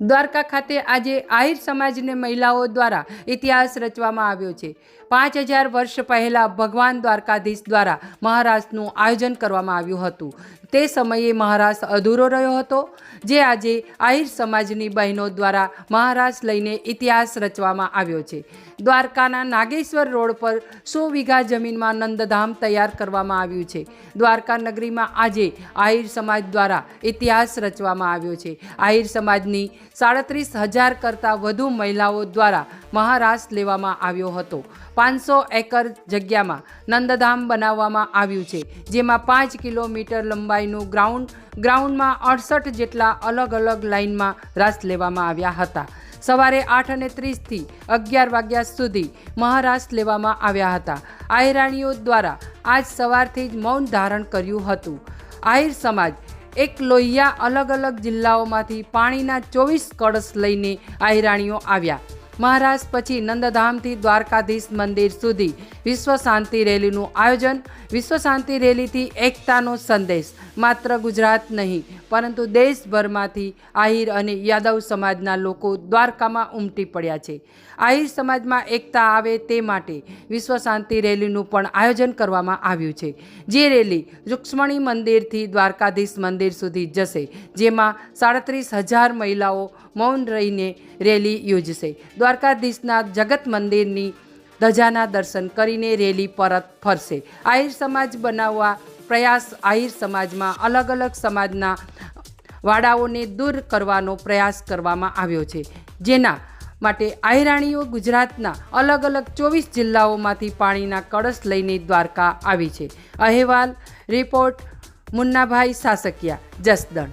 દ્વારકા ખાતે આજે આહિર સમાજને મહિલાઓ દ્વારા ઇતિહાસ રચવામાં આવ્યો છે. પાંચ હજાર વર્ષ પહેલાં ભગવાન દ્વારકાધીશ દ્વારા મહારાષ્ટ્રનું આયોજન કરવામાં આવ્યું હતું. તે સમયે મહારાષ્ટ્ર અધૂરો રહ્યો હતો, જે આજે આહિર સમાજની બહેનો દ્વારા મહારાષ્ટ્ર લઈને ઇતિહાસ રચવામાં આવ્યો છે. દ્વારકાના નાગેશ્વર રોડ પર સો વીઘા જમીનમાં નંદધામ તૈયાર કરવામાં આવ્યું છે. દ્વારકા નગરીમાં આજે આહિર સમાજ દ્વારા ઇતિહાસ રચવામાં આવ્યો છે. આહિર સમાજની સાડત્રીસ હજાર કરતાં વધુ મહિલાઓ દ્વારા મહારાસ લેવામાં આવ્યો હતો. પાંચસો એકર જગ્યામાં નંદધામ બનાવવામાં આવ્યું છે, જેમાં પાંચ કિલોમીટર લંબાઈનું ગ્રાઉન્ડ, ગ્રાઉન્ડમાં અડસઠ જેટલા અલગ અલગ લાઇનમાં રાસ લેવામાં આવ્યા હતા. સવારે આઠ અને ત્રીસથી અગિયાર વાગ્યા સુધી મહારાસ લેવામાં આવ્યા હતા. આહિરાણીઓ દ્વારા આજ સવારથી જ મૌન ધારણ કર્યું હતું. આહિર સમાજ એક લોહિયા અલગ અલગ જિલ્લાઓમાંથી પાણીના ચોવીસ કળશ લઈને આહિરાણીઓ આવ્યા. મહારાજ પછી નંદધામથી દ્વારકાધીશ મંદિર સુધી વિશ્વ શાંતિ રેલીનું આયોજન. વિશ્વ શાંતિ રેલીથી એકતાનો સંદેશ. માત્ર ગુજરાત નહીં, પરંતુ દેશભરમાંથી આહિર અને યાદવ સમાજના લોકો દ્વારકામાં ઉમટી પડ્યા છે. આહિર સમાજમાં એકતા આવે તે માટે વિશ્વ શાંતિ રેલીનું પણ આયોજન કરવામાં આવ્યું છે. જે રેલી રૂક્ષ્મણી મંદિરથી દ્વારકાધીશ મંદિર સુધી જશે, જેમાં સાડત્રીસ હજાર મહિલાઓ મૌન રહીને રેલી યોજશે. દ્વારકાધીશના જગત મંદિરની ધજાના દર્શન કરીને રેલી પરત ફરશે. આહિર સમાજ બનાવવા પ્રયાસ આહિર સમાજમાં અલગ અલગ સમાજના વાડાઓને દૂર કરવાનો પ્રયાસ કરવામાં આવ્યો છે. જેના માટે આહિરાણીઓ ગુજરાતના અલગ અલગ ચોવીસ જિલ્લાઓમાંથી પાણીના કળશ લઈને દ્વારકા આવી છે. અહેવાલ, રિપોર્ટ, મુન્નાભાઈ સાસકિયા, જસદણ.